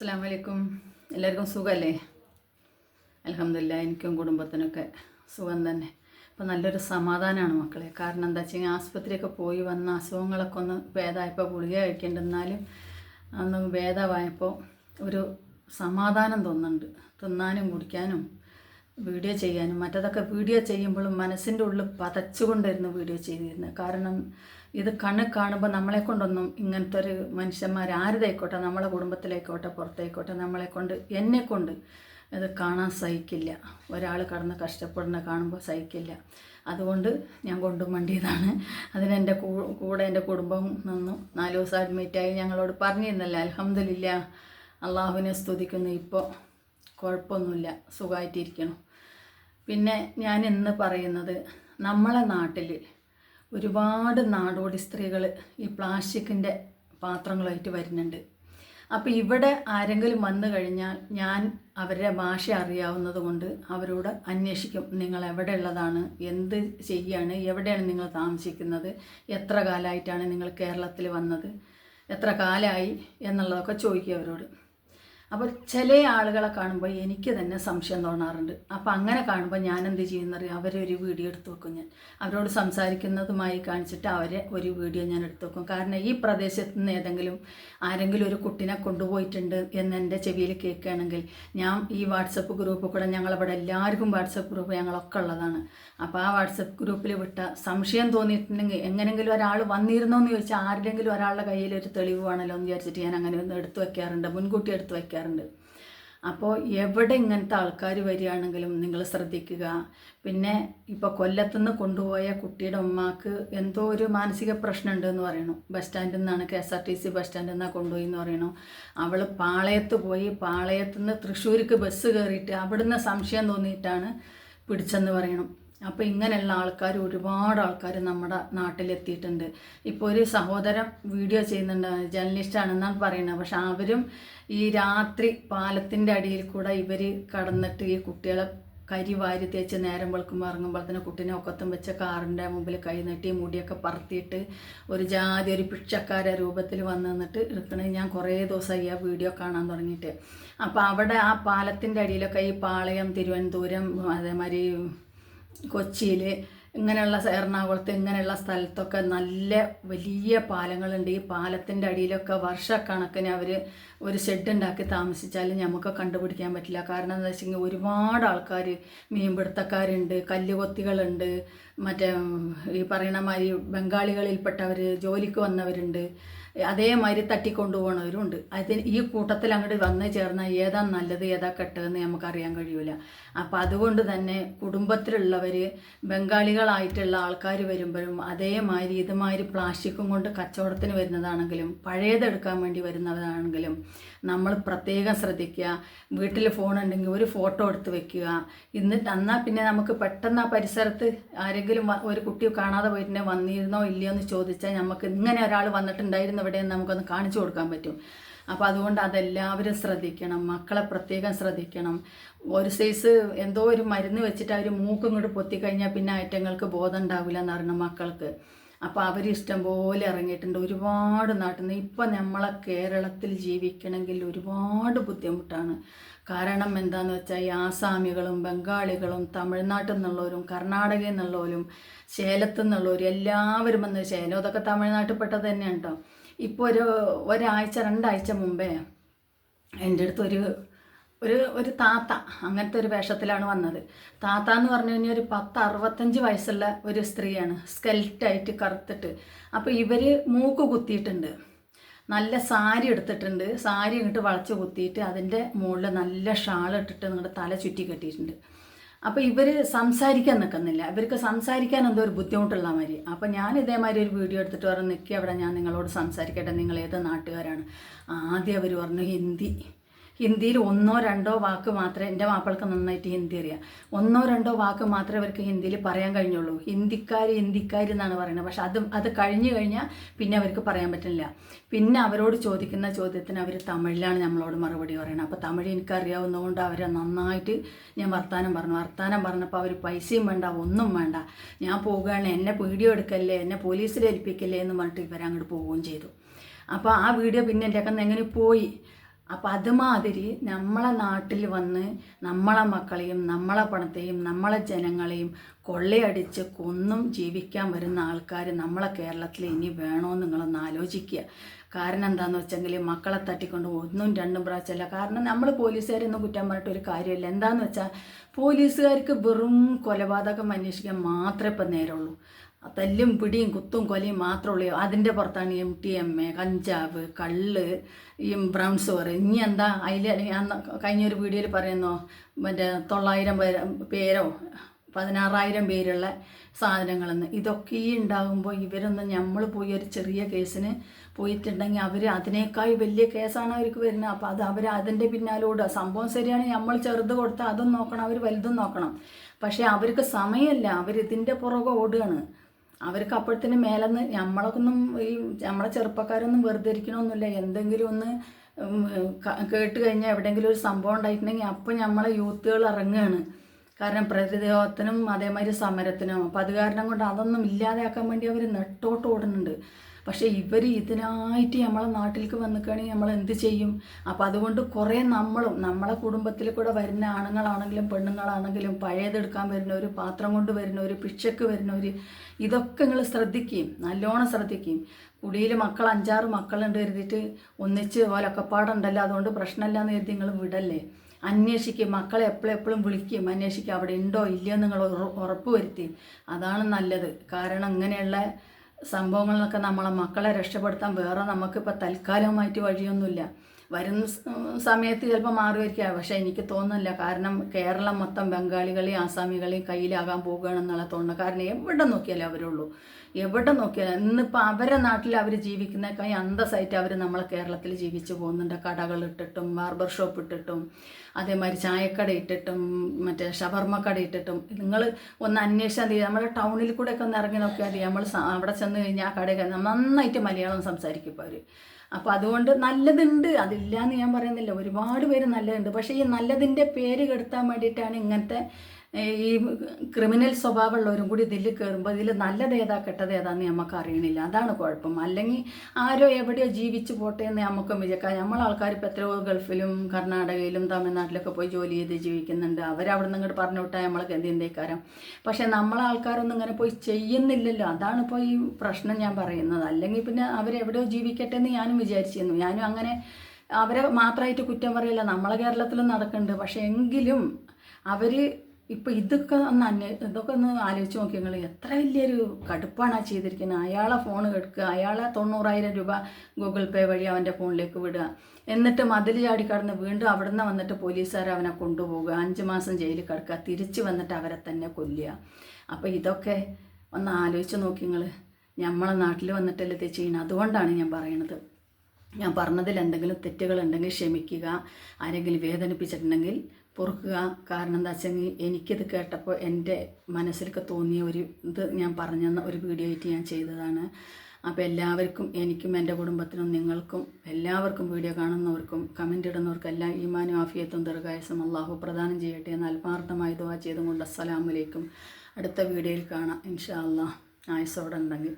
അസ്സാം വലൈക്കും എല്ലാവർക്കും സുഖമല്ലേ അലഹമില്ല എനിക്കും കുടുംബത്തിനൊക്കെ സുഖം തന്നെ. അപ്പം നല്ലൊരു സമാധാനമാണ് മക്കളെ. കാരണം എന്താ വെച്ച് കഴിഞ്ഞാൽ ആസ്പത്രിയൊക്കെ പോയി വന്ന അസുഖങ്ങളൊക്കെ ഒന്ന് ഭേദമായപ്പോൾ ഗുളിക കഴിക്കേണ്ടെന്നാലും അന്ന് ഭേദമായപ്പോൾ ഒരു സമാധാനം തോന്നുന്നുണ്ട്. തിന്നാനും കുടിക്കാനും വീഡിയോ ചെയ്യാനും മറ്റതൊക്കെ വീഡിയോ ചെയ്യുമ്പോഴും മനസ്സിന്റെ ഉള്ളിൽ പതച്ചുകൊണ്ടായിരുന്നു വീഡിയോ ചെയ്തിരുന്നത്. കാരണം ഇത് കണ്ണ് കാണുമ്പോൾ നമ്മളെ കൊണ്ടൊന്നും ഇങ്ങനത്തെ ഒരു മനുഷ്യന്മാർ ആരുതായിക്കോട്ടെ നമ്മളെ കുടുംബത്തിലേക്കോട്ടെ പുറത്തേക്കോട്ടെ നമ്മളെ കൊണ്ട് എന്നെ കൊണ്ട് ഇത് കാണാൻ സഹിക്കില്ല. ഒരാൾ കടന്ന് കഷ്ടപ്പെടുന്ന കാണുമ്പോൾ സഹിക്കില്ല. അതുകൊണ്ട് ഞാൻ കൊണ്ടുമണ്ടിയതാണ് അതിന് എന്റെ കൂ- കൂടെ എന്റെ കുടുംബം നിന്നു. നാല് ദിവസം അഡ്മിറ്റായി ഞങ്ങളോട് പറഞ്ഞിരുന്നല്ലോ അലഹമില്ല അള്ളാഹുവിനെ സ്തുതിക്കുന്നു. ഇപ്പോൾ കുഴപ്പമൊന്നുമില്ല. സുഖമായിട്ടിരിക്കണം. പിന്നെ ഞാൻ ഇന്ന് പറയുന്നത് നമ്മളെ നാട്ടിൽ ഒരുപാട് നാടോടി സ്ത്രീകൾ ഈ പ്ലാസ്റ്റിക്കിന്റെ പാത്രങ്ങളായിട്ട് വരുന്നുണ്ട്. അപ്പോൾ ഇവിടെ ആരെങ്കിലും വന്നു കഴിഞ്ഞാൽ ഞാൻ അവരുടെ ഭാഷ അറിയാവുന്നത് കൊണ്ട് അവരോട് അന്വേഷിക്കും നിങ്ങൾ എവിടെ ഉള്ളതാണ് എന്ത് ചെയ്യാണ്? എവിടെയാണ് നിങ്ങൾ താമസിക്കുന്നത്? എത്ര കാലമായിട്ടാണ് നിങ്ങൾ കേരളത്തിൽ വന്നത്? എത്ര കാലമായി? എന്നുള്ളതൊക്കെ ചോദിക്കും അവരോട്. അപ്പോൾ ചില ആളുകളെ കാണുമ്പോൾ എനിക്ക് തന്നെ സംശയം തോന്നാറുണ്ട്. അപ്പോൾ അങ്ങനെ കാണുമ്പോൾ ഞാൻ എന്ത് ചെയ്യുന്നറിയാം? അവരെ ഒരു വീഡിയോ എടുത്തു വെക്കും ഞാൻ. അവരോട് സംസാരിക്കുന്നതുമായി കാണിച്ചിട്ട് അവരെ ഒരു വീഡിയോ ഞാൻ എടുത്തു വെക്കും. കാരണം ഈ പ്രദേശത്ത് നിന്ന് ഏതെങ്കിലും ആരെങ്കിലും ഒരു കുട്ടിനെ കൊണ്ടുപോയിട്ടുണ്ട് എന്ന് എന്റെ ചെവിയിൽ കേൾക്കുകയാണെങ്കിൽ ഞാൻ ഈ വാട്സപ്പ് ഗ്രൂപ്പ് കൂടെ ഞങ്ങളിവിടെ എല്ലാവർക്കും വാട്സപ്പ് ഗ്രൂപ്പ് ഞങ്ങളൊക്കെ ഉള്ളതാണ്. അപ്പോൾ ആ വാട്സപ്പ് ഗ്രൂപ്പിൽ വിട്ട സംശയം തോന്നിയിട്ടുണ്ടെങ്കിൽ എങ്ങനെങ്കിലും ഒരാൾ വന്നിരുന്നോ എന്ന് ചോദിച്ചാൽ ആരുടെങ്കിലും ഒരാളുടെ കയ്യിൽ ഒരു തെളിവ് വേണമല്ലോ എന്ന് വിചാരിച്ചിട്ട് ഞാൻ അങ്ങനെ ഒന്ന് എടുത്തു വയ്ക്കാറുണ്ട് മുൻകൂട്ടി എടുത്തു വയ്ക്കാറുണ്ട് അപ്പോൾ എവിടെ ഇങ്ങനത്തെ ആൾക്കാർ വരികയാണെങ്കിലും നിങ്ങൾ ശ്രദ്ധിക്കുക. പിന്നെ ഇപ്പോൾ കൊല്ലത്തുനിന്ന് കൊണ്ടുപോയ കുട്ടിയുടെ ഉമ്മാക്ക് എന്തോ ഒരു മാനസിക പ്രശ്നമുണ്ട് എന്ന് പറയണു. ബസ് സ്റ്റാൻഡിൽ നിന്നാണ് K S R T C bus സ്റ്റാൻഡിൽ നിന്നാണ് കൊണ്ടുപോയി എന്ന് പറയണു. അവൾ പാളയത്ത് പോയി. പാളയത്ത് നിന്ന് തൃശ്ശൂർക്ക് ബസ് കയറിയിട്ട് അവിടുന്ന് സംശയം തോന്നിയിട്ടാണ് പിടിച്ചെന്ന് പറയണം. അപ്പോൾ ഇങ്ങനെയുള്ള ആൾക്കാർ ഒരുപാട് ആൾക്കാർ നമ്മുടെ നാട്ടിലെത്തിയിട്ടുണ്ട്. ഇപ്പോൾ ഒരു സഹോദരൻ വീഡിയോ ചെയ്യുന്നുണ്ട് ജേർണലിസ്റ്റാണെന്നാണ് പറയുന്നത്. പക്ഷെ അവരും ഈ രാത്രി പാലത്തിന്റെ അടിയിൽ കൂടെ ഇവർ കടന്നിട്ട് ഈ കുട്ടികളെ കരി വാരി തേച്ച് നേരം വെളുക്കുമ്പോൾ ഇറങ്ങുമ്പോൾ തന്നെ കുട്ടീനെ ഒക്കത്തും വെച്ച കാറിന്റെ മുമ്പിൽ കൈ നീട്ടി മുടിയൊക്കെ പറത്തിയിട്ട് ഒരു ജാതി ഒരു പിക്ഷക്കാര രൂപത്തിൽ വന്ന് നിന്നിട്ട് എടുക്കണത് ഞാൻ കുറേ ദിവസമായി ആ വീഡിയോ കാണാൻ തുടങ്ങിയിട്ട്. അപ്പോൾ അവിടെ ആ പാലത്തിന്റെ അടിയിലൊക്കെ ഈ പാളയം തിരുവനന്തപുരം അതേമാതിരി കൊച്ചിയിൽ ഇങ്ങനെയുള്ള എറണാകുളത്ത് ഇങ്ങനെയുള്ള സ്ഥലത്തൊക്കെ നല്ല വലിയ പാലങ്ങളുണ്ട്. ഈ പാലത്തിന്റെ അടിയിലൊക്കെ വർഷക്കണക്കിന് അവർ ഒരു ഷെഡ് ഉണ്ടാക്കി താമസിച്ചാലും നമുക്ക് കണ്ടുപിടിക്കാൻ പറ്റില്ല. കാരണം എന്താ വെച്ചെങ്കിൽ ഒരുപാട് ആൾക്കാർ മീൻപിടുത്തക്കാരുണ്ട് കല്ലുകൊത്തികളുണ്ട് മറ്റേ ഈ പറയണ മാതിരി ബംഗാളികളിൽപ്പെട്ടവർ ജോലിക്ക് വന്നവരുണ്ട്. അതേമാതിരി തട്ടിക്കൊണ്ടുപോകണവരുണ്ട് അതിന് ഈ കൂട്ടത്തിൽ അങ്ങോട്ട് വന്ന് ചേർന്നാൽ ഏതാ നല്ലത് ഏതാ കെട്ടതെന്ന് നമുക്കറിയാൻ കഴിയൂല. അപ്പം അതുകൊണ്ട് തന്നെ കുടുംബത്തിലുള്ളവർ ബംഗാളികളായിട്ടുള്ള ആൾക്കാർ വരുമ്പോഴും അതേമാതിരി ഇതുമാതിരി പ്ലാസ്റ്റിക്കും കൊണ്ട് കച്ചവടത്തിന് വരുന്നതാണെങ്കിലും പഴയതെടുക്കാൻ വേണ്ടി വരുന്നതാണെങ്കിലും നമ്മൾ പ്രത്യേകം ശ്രദ്ധിക്കുക. വീട്ടിൽ ഫോൺ ഉണ്ടെങ്കിൽ ഒരു ഫോട്ടോ എടുത്ത് വെക്കുക. എന്നിട്ട് എന്നാൽ പിന്നെ നമുക്ക് പെട്ടെന്ന് ആ പരിസരത്ത് ആരെങ്കിലും ഒരു കുട്ടി കാണാതെ പോയിട്ടുണ്ടെങ്കിൽ വന്നിരുന്നോ ഇല്ലയോ എന്ന് ചോദിച്ചാൽ നമുക്ക് ഇങ്ങനെ ഒരാൾ വന്നിട്ടുണ്ടായിരുന്നു ഇവിടെ എന്ന് നമുക്കൊന്ന് കാണിച്ചു കൊടുക്കാൻ പറ്റും. അപ്പോൾ അതുകൊണ്ട് അതെല്ലാവരും ശ്രദ്ധിക്കണം. മക്കളെ പ്രത്യേകം ശ്രദ്ധിക്കണം. ഒരു സൈസ് എന്തോ ഒരു മരുന്ന് വെച്ചിട്ട് അവർ മൂക്കും ഇങ്ങോട്ട് പൊത്തിക്കഴിഞ്ഞാൽ പിന്നെ ഐറ്റങ്ങൾക്ക് ബോധം ഉണ്ടാവില്ല എന്ന് പറഞ്ഞു മക്കൾക്ക്. അപ്പോൾ അവർ ഇഷ്ടം പോലെ ഇറങ്ങിയിട്ടുണ്ട്. ഒരുപാട് നാട്ടിൽ നിന്ന് ഇപ്പം നമ്മളെ കേരളത്തിൽ ജീവിക്കണമെങ്കിൽ ഒരുപാട് ബുദ്ധിമുട്ടാണ്. കാരണം എന്താണെന്ന് വെച്ചാൽ ഈ ആസാമികളും ബംഗാളികളും തമിഴ്നാട്ടിൽ നിന്നുള്ളവരും കർണാടകയിൽ നിന്നുള്ളവരും ശേലത്തു നിന്നുള്ളവരും എല്ലാവരും വന്ന് ശേലം അതൊക്കെ തമിഴ്നാട്ടിൽ പെട്ടത് തന്നെയാണ് കേട്ടോ ഇപ്പോൾ ഒരു ഒരാഴ്ച രണ്ടാഴ്ച മുമ്പേ എന്റെ അടുത്ത് ഒരു ഒരു താത്ത അങ്ങനത്തെ ഒരു വേഷത്തിലാണ് വന്നത്. താത്ത എന്ന് പറഞ്ഞു കഴിഞ്ഞാൽ ഒരു പത്ത് അറുപത്തഞ്ച് വയസ്സുള്ള ഒരു സ്ത്രീയാണ് സ്കെൽറ്റായിട്ട് കറുത്തിട്ട്. അപ്പോൾ ഇവർ മൂക്ക് കുത്തിയിട്ടുണ്ട്. നല്ല സാരി എടുത്തിട്ടുണ്ട്. സാരി ഇങ്ങോട്ട് വളച്ച് കുത്തിയിട്ട് അതിന്റെ മുകളിൽ നല്ല ഷാൾ ഇട്ടിട്ട് നിങ്ങളുടെ തല ചുറ്റി കെട്ടിയിട്ടുണ്ട്. അപ്പോൾ ഇവർ സംസാരിക്കാൻ നിൽക്കുന്നില്ല. ഇവർക്ക് സംസാരിക്കാൻ എന്തോ ഒരു ബുദ്ധിമുട്ടുള്ള മാതിരി. അപ്പോൾ ഞാൻ ഇതേമാതിരി ഒരു വീഡിയോ എടുത്തിട്ട് പറഞ്ഞു നിൽക്കി അവിടെ ഞാൻ നിങ്ങളോട് സംസാരിക്കട്ടെ. നിങ്ങൾ ഏത് നാട്ടുകാരാണ്? ആദ്യം അവർ പറഞ്ഞു ഹിന്ദി. ഹിന്ദിയിൽ ഒന്നോ രണ്ടോ വാക്ക് മാത്രമേ എന്റെ മാപ്പിളക്ക് നന്നായിട്ട് ഹിന്ദി അറിയാം. ഒന്നോ രണ്ടോ വാക്ക് മാത്രമേ അവർക്ക് ഹിന്ദിയിൽ പറയാൻ കഴിഞ്ഞുള്ളൂ. ഹിന്ദിക്കാർ ഹിന്ദിക്കാർ എന്നാണ് പറയുന്നത്. പക്ഷെ അത് അത് കഴിഞ്ഞു കഴിഞ്ഞാൽ പിന്നെ അവർക്ക് പറയാൻ പറ്റില്ല പിന്നെ അവരോട് ചോദിക്കുന്ന ചോദ്യത്തിന് അവർ തമിഴിലാണ് നമ്മളോട് മറുപടി പറയുന്നത് അപ്പോൾ തമിഴ് എനിക്കറിയാവുന്നതുകൊണ്ട് അവരെ നന്നായിട്ട് ഞാൻ വർത്താനം പറഞ്ഞു. വർത്താനം പറഞ്ഞപ്പോൾ അവർ പൈസയും വേണ്ട ഒന്നും വേണ്ട. ഞാൻ പോകുകയാണ് എന്നെ വീഡിയോ എടുക്കല്ലേ എന്നെ പോലീസിൽ ഏൽപ്പിക്കല്ലേ എന്ന് പറഞ്ഞിട്ട് ഇവരങ്ങോട്ട് പോവുകയും ചെയ്തു. അപ്പോൾ ആ വീഡിയോ പിന്നെ എന്റെ ഒക്കെ എങ്ങനെ പോയി? അപ്പം അതുമാതിരി നമ്മളെ നാട്ടിൽ വന്ന് നമ്മളെ മക്കളെയും നമ്മളെ പണത്തെയും നമ്മളെ ജനങ്ങളെയും കൊള്ളയടിച്ച് കൊന്നും ജീവിക്കാൻ വരുന്ന ആൾക്കാർ നമ്മളെ കേരളത്തിൽ ഇനി വേണമെന്ന് നിങ്ങളൊന്ന് ആലോചിക്കുക. കാരണം എന്താണെന്ന് വെച്ചെങ്കിൽ മക്കളെ തട്ടിക്കൊണ്ട് ഒന്നും രണ്ടും പ്രാവശ്യമല്ല കാരണം നമ്മൾ പോലീസുകാരൊന്നും കുറ്റം പറഞ്ഞിട്ട് ഒരു കാര്യമില്ല. എന്താണെന്ന് വെച്ചാൽ പോലീസുകാർക്ക് വെറും കൊലപാതകം അന്വേഷിക്കാൻ മാത്രമേ ഇപ്പം നേരമുള്ളൂ. തല്ലും പിടിയും കുത്തും കൊലയും മാത്രമേ ഉള്ളൂ അതിന്റെ പുറത്താണ് എം ടി എം എ കഞ്ചാവ് കള്ള് ഈ ബ്രൗൺ സോറ് ഇനി എന്താ? അതിൽ ഞാൻ കഴിഞ്ഞൊരു വീഡിയോയിൽ പറയുന്നോ? മറ്റേ തൊള്ളായിരം പേര് പതിനാറായിരം പേരുള്ള സാധനങ്ങളെന്ന്. ഇതൊക്കെ ഈ ഉണ്ടാകുമ്പോൾ ഇവരൊന്ന് നമ്മൾ പോയി ഒരു ചെറിയ കേസിന് പോയിട്ടുണ്ടെങ്കിൽ അവർ അതിനേക്കാൾ വലിയ കേസാണ് അവർക്ക് വരുന്നത്. അപ്പോൾ അത് അവർ അതിന്റെ പിന്നാലോട് സംഭവം ശരിയാണ് നമ്മൾ ചെറുത് കൊടുത്താൽ അതും നോക്കണം അവർ വലുതും നോക്കണം. പക്ഷേ അവർക്ക് സമയമല്ല. അവർ ഇതിന്റെ പുറകെ ഓടുകയാണ്. അവർക്ക് അപ്പോഴത്തേന് മേലെന്ന് നമ്മളൊന്നും ഈ നമ്മളെ ചെറുപ്പക്കാരൊന്നും വെറുതെ ഇരിക്കണമൊന്നുമില്ല എന്തെങ്കിലും ഒന്ന് കേട്ട് കഴിഞ്ഞാൽ എവിടെയെങ്കിലും ഒരു സംഭവം ഉണ്ടായിട്ടുണ്ടെങ്കിൽ അപ്പം നമ്മളെ യൂത്തുകൾ ഇറങ്ങുകയാണ് കാരണം പ്രതിരോധത്തിനും അതേമാതിരി സമരത്തിനും. അപ്പം അത് കാരണം കൊണ്ട് അതൊന്നും ഇല്ലാതെയാക്കാൻ വേണ്ടി അവർ നെട്ടോട്ട് ഓടുന്നുണ്ട് പക്ഷേ ഇവർ ഇതിനായിട്ട് നമ്മളെ നാട്ടിലേക്ക് വന്നിക്കുകയാണെങ്കിൽ നമ്മൾ എന്ത് ചെയ്യും? അപ്പം അതുകൊണ്ട് കുറേ നമ്മളും നമ്മളെ കുടുംബത്തിൽ കൂടെ വരുന്ന ആണുങ്ങളാണെങ്കിലും പെണ്ണുങ്ങളാണെങ്കിലും പഴയതെടുക്കാൻ വരുന്നവർ പാത്രം കൊണ്ട് വരുന്നവർ പിച്ചക്ക് വരുന്നവർ ഇതൊക്കെ നിങ്ങൾ ശ്രദ്ധിക്കുകയും നല്ലോണം ശ്രദ്ധിക്കുകയും കുടിയിൽ മക്കൾ അഞ്ചാറ് മക്കളുണ്ട് കരുതിയിട്ട് ഒന്നിച്ച് ഓലൊക്കപ്പാടുണ്ടല്ലോ അതുകൊണ്ട് പ്രശ്നമില്ല എന്ന് കരുതി നിങ്ങൾ വിടല്ലേ. അന്വേഷിക്കും. മക്കളെ എപ്പോഴും എപ്പോഴും വിളിക്കും. അന്വേഷിക്കും. അവിടെ ഉണ്ടോ ഇല്ലയോ നിങ്ങൾ ഉറപ്പ് വരുത്തി. അതാണ് നല്ലത്. കാരണം ഇങ്ങനെയുള്ള സംഭവങ്ങളിലൊക്കെ നമ്മളെ മക്കളെ രക്ഷപ്പെടുത്താൻ വേറെ നമുക്കിപ്പോൾ തൽക്കാലമായിട്ട് വഴിയൊന്നുമില്ല. വരുന്ന സമയത്ത് ചിലപ്പോൾ മാറുമായിരിക്കാം പക്ഷേ എനിക്ക് തോന്നുന്നില്ല. കാരണം കേരളം മൊത്തം ബംഗാളികളെയും ആസാമികളെയും കയ്യിലാകാൻ പോകുകയാണെന്നുള്ള തോന്നുന്നത് കാരണം എവിടെ നോക്കിയാലേ അവരുള്ളൂ. എവിടെ നോക്കിയാലും ഇന്നിപ്പോൾ അവരെ നാട്ടിൽ അവർ ജീവിക്കുന്നേക്കായി അന്തസ്സായിട്ട് അവർ നമ്മളെ കേരളത്തിൽ ജീവിച്ചു പോകുന്നുണ്ട്. കടകൾ ഇട്ടിട്ടും ബാർബർ ഷോപ്പ് ഇട്ടിട്ടും അതേമാതിരി ചായക്കട ഇട്ടിട്ടും മറ്റേ ഷവർമ്മ കട ഇട്ടിട്ടും. നിങ്ങൾ ഒന്ന് അന്വേഷിച്ചാൽ മതി. നമ്മുടെ ടൗണിൽ കൂടെ ഒക്കെ ഒന്ന് ഇറങ്ങി നോക്കിയാൽ മതി. നമ്മൾ അവിടെ ചെന്ന് കഴിഞ്ഞാൽ ആ കടയിൽ നന്നായിട്ട് മലയാളം സംസാരിക്കും ഇപ്പോൾ അവർ അപ്പോൾ അതുകൊണ്ട് നല്ലതുണ്ട്. അതില്ല എന്ന് ഞാൻ പറയുന്നില്ല. ഒരുപാട് പേര് നല്ലതുണ്ട്. പക്ഷേ ഈ നല്ലതിന്റെ പേര് കെടുത്താൻ വേണ്ടിയിട്ടാണ് ഇങ്ങനത്തെ ഈ ക്രിമിനൽ സ്വഭാവമുള്ളവരും കൂടി ഇതിൽ കയറുമ്പോൾ ഇതിൽ നല്ലത് ഏതാ കെട്ടത് ഏതാന്ന് നമുക്ക് അറിയണില്ല. അതാണ് കുഴപ്പം. അല്ലെങ്കിൽ ആരോ എവിടെയോ ജീവിച്ചു പോട്ടെ എന്ന് നമുക്കും വിചാരിക്കാം നമ്മൾ ആൾക്കാർ ഇപ്പോൾ എത്രയോ ഗൾഫിലും കർണാടകയിലും തമിഴ്നാട്ടിലൊക്കെ പോയി ജോലി ചെയ്ത് ജീവിക്കുന്നുണ്ട്. അവരവിടെ നിന്ന് ഇങ്ങോട്ട് പറഞ്ഞു വിട്ടാൽ നമ്മൾക്ക് എന്തിന്റെക്കാരം പക്ഷേ നമ്മളെ ആൾക്കാരൊന്നും ഇങ്ങനെ പോയി ചെയ്യുന്നില്ലല്ലോ. അതാണ് ഇപ്പോൾ ഈ പ്രശ്നം ഞാൻ പറയുന്നത്. അല്ലെങ്കിൽ പിന്നെ അവരെവിടെയോ ജീവിക്കട്ടെ എന്ന് ഞാനും വിചാരിച്ചിരുന്നു. ഞാനും അങ്ങനെ അവരെ മാത്രമായിട്ട് കുറ്റം പറയില്ല. നമ്മളെ കേരളത്തിലും നടക്കുന്നുണ്ട് പക്ഷേ എങ്കിലും അവർ ഇപ്പം ഇതൊക്കെ ഒന്ന് അന്വേ ഇതൊക്കെ ഒന്ന് ആലോചിച്ച് നോക്കി നിങ്ങൾ എത്ര വലിയൊരു കടുപ്പാണ് ആ ചെയ്തിരിക്കുന്നത് അയാളെ ഫോൺ എടുക്കുക അയാളെ തൊണ്ണൂറായിരം രൂപ ഗൂഗിൾ പേ വഴി അവന്റെ ഫോണിലേക്ക് വിടുക. എന്നിട്ട് മതിൽ ചാടി കടന്ന് വീണ്ടും അവിടെ നിന്ന് വന്നിട്ട് പോലീസുകാർ അവനെ കൊണ്ടുപോകുക. അഞ്ച് മാസം ജയിലിൽ കിടക്കുക. തിരിച്ച് വന്നിട്ട് അവരെ തന്നെ കൊല്ലുക. അപ്പോൾ ഇതൊക്കെ ഒന്ന് ആലോചിച്ച് നോക്കി നിങ്ങൾ നമ്മളെ നാട്ടിൽ വന്നിട്ടല്ലേ ഇത് ചെയ്യണം അതുകൊണ്ടാണ് ഞാൻ പറയണത്. ഞാൻ പറഞ്ഞതിൽ എന്തെങ്കിലും തെറ്റുകളുണ്ടെങ്കിൽ ക്ഷമിക്കുക. ആരെങ്കിലും വേദനിപ്പിച്ചിട്ടുണ്ടെങ്കിൽ പൊറുക്കുക. കാരണം എന്താ വെച്ചെങ്കിൽ എനിക്കിത് കേട്ടപ്പോൾ എന്റെ മനസ്സിലൊക്കെ തോന്നിയ ഒരു ഇത് ഞാൻ പറഞ്ഞെന്ന ഒരു വീഡിയോ ആയിട്ട് ഞാൻ ചെയ്തതാണ്. അപ്പോൾ എല്ലാവർക്കും എനിക്കും എന്റെ കുടുംബത്തിനും നിങ്ങൾക്കും എല്ലാവർക്കും വീഡിയോ കാണുന്നവർക്കും കമന്റ് ഇടുന്നവർക്കും എല്ലാം ഈമാനും ആഫിയത്തും ദീർഘായസം അള്ളാഹു പ്രദാനം ചെയ്യട്ടെ എന്ന് ആത്മാർത്ഥമായി ദുവാ ചെയ്തുകൊണ്ട് അസ്സലാമലൈക്കും അടുത്ത വീഡിയോയിൽ കാണാം. ഇൻഷാ അള്ളാഹ് ആയസോടെ ഉണ്ടെങ്കിൽ.